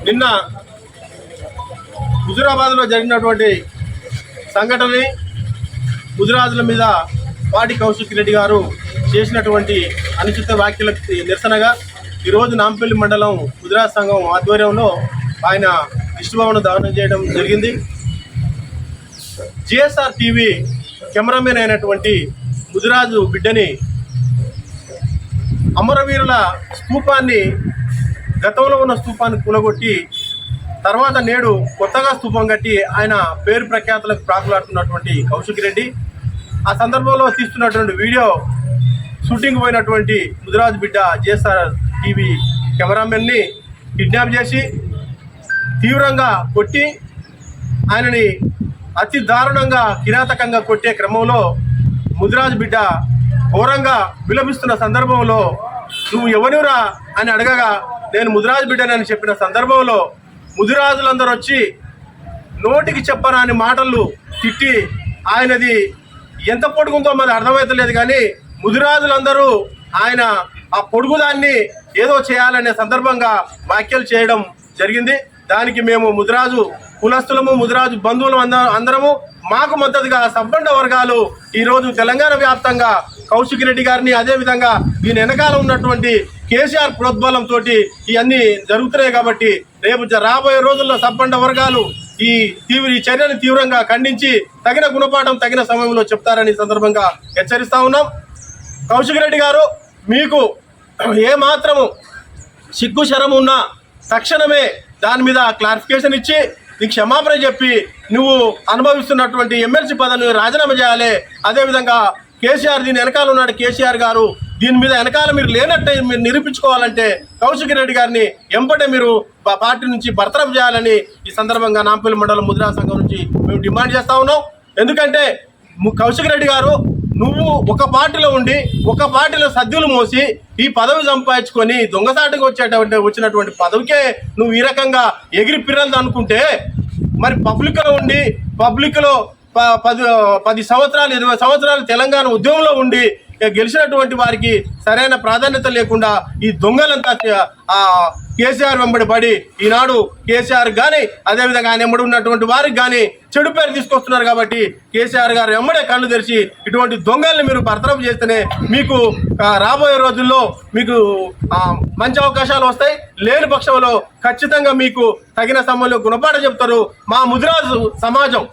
నిన్న హుజురాబాద్లో జరిగినటువంటి సంఘటనని ముదిరాజుల మీద పాటి కౌశిక్ రెడ్డి గారు చేసినటువంటి అనుచిత వ్యాఖ్యలకు నిరసనగా ఈరోజు నాంపల్లి మండలం గుజరాత్ సంఘం ఆధ్వర్యంలో ఆయన విష్ణుభవన్ దహనం చేయడం జరిగింది. జిఎస్ఆర్ టీవీ కెమెరామెన్ అయినటువంటి ముదిరాజు బిడ్డని అమరవీరుల స్థూపాన్ని గతంలో ఉన్న స్తూపాన్ని కూలగొట్టి తర్వాత నేడు కొత్తగా స్తూపం కట్టి ఆయన పేరు ప్రఖ్యాతులకు ప్రాకులాడుతున్నటువంటి కౌశిక్ రెడ్డి. ఆ సందర్భంలో తీస్తున్నటువంటి వీడియో షూటింగ్ పోయినటువంటి ముదిరాజు బిడ్డ జేఎస్ఆర్ టీవీ కెమెరామెన్ని కిడ్నాప్ చేసి తీవ్రంగా కొట్టి ఆయనని అతి దారుణంగా కిరాతకంగా కొట్టే క్రమంలో ముదిరాజు బిడ్డ ఘోరంగా విలపిస్తున్న సందర్భంలో నువ్వు ఎవరురా అని అడగగా నేను ముదిరాజు బిడ్డనని చెప్పిన సందర్భంలో ముదిరాజులందరూ వచ్చి నోటికి చెప్పరాని మాటలు తిట్టి ఆయనది ఎంత పొడుగుందో మరి అర్థమవుతలేదు కానీ ముదిరాజులందరూ ఆయన ఆ పొడుగుదాన్ని ఏదో చేయాలనే సందర్భంగా వ్యాఖ్యలు చేయడం జరిగింది. దానికి మేము ముదిరాజు కులస్తులము ముదిరాజు బంధువులు అందరము మాకు మద్దతుగా సబ్బండ వర్గాలు ఈరోజు తెలంగాణ వ్యాప్తంగా కౌశిక్ రెడ్డి గారిని అదేవిధంగా దీని వెనకాల ఉన్నటువంటి కేసీఆర్ ప్రోద్బలంతో ఇవన్నీ జరుగుతున్నాయి కాబట్టి రేపు రాబోయే రోజుల్లో సబ్బండ వర్గాలు ఈ తీవ్ర ఈ చర్యను తీవ్రంగా ఖండించి తగిన గుణపాఠం తగిన సమయంలో చెప్తారని సందర్భంగా హెచ్చరిస్తా ఉన్నాం. కౌశిక్ రెడ్డి గారు మీకు ఏ మాత్రము సిగ్గు శరం ఉన్నా తక్షణమే దాని మీద క్లారిఫికేషన్ ఇచ్చి నీకు క్షమాపణ చెప్పి నువ్వు అనుభవిస్తున్నటువంటి ఎమ్మెల్సీ పదవిని రాజీనామా చేయాలి. అదేవిధంగా కేసీఆర్ దీని వెనకాల ఉన్నాడు కేసీఆర్ గారు. దీని మీద వెనకాల మీరు లేనట్టే మీరు నిరూపించుకోవాలంటే కౌశిక్ రెడ్డి గారిని ఎంపటే మీరు పార్టీ నుంచి బర్తరఫ్ చేయాలని ఈ సందర్భంగా నాంపల్లి మండలం ముద్రా సంఘం నుంచి మేము డిమాండ్ చేస్తా ఉన్నాం. ఎందుకంటే కౌశిక్ రెడ్డి గారు నువ్వు ఒక పార్టీలో ఉండి ఒక పార్టీలో సద్దులు మోసి ఈ పదవి సంపాదించుకొని దొంగసాటుకు వచ్చేటువంటి వచ్చినటువంటి పదవికే నువ్వు ఈ రకంగా ఎగిరి పిర్రలు అనుకుంటే మరి పబ్లిక్లో ఉండి పబ్లిక్లో పది పది సంవత్సరాలు ఇరవై సంవత్సరాలు తెలంగాణ ఉద్యమంలో ఉండి గెలిచినటువంటి వారికి సరైన ప్రాధాన్యత లేకుండా ఈ దొంగలంతా కేసీఆర్ వెంబడి పడి ఈనాడు కేసీఆర్ కానీ అదేవిధంగా ఆయన వెంబడి ఉన్నటువంటి వారికి కానీ చెడు పేరు తీసుకొస్తున్నారు కాబట్టి కేసీఆర్ గారు వెంబడే కళ్ళు తెరిచి ఇటువంటి దొంగల్ని మీరు బర్తరఫ్ చేస్తేనే మీకు రాబోయే రోజుల్లో మీకు మంచి అవకాశాలు వస్తాయి. లేని పక్షంలో ఖచ్చితంగా మీకు తగిన సమయంలో గుణపాఠం చెప్తారు మా ముదిరాజు సమాజం.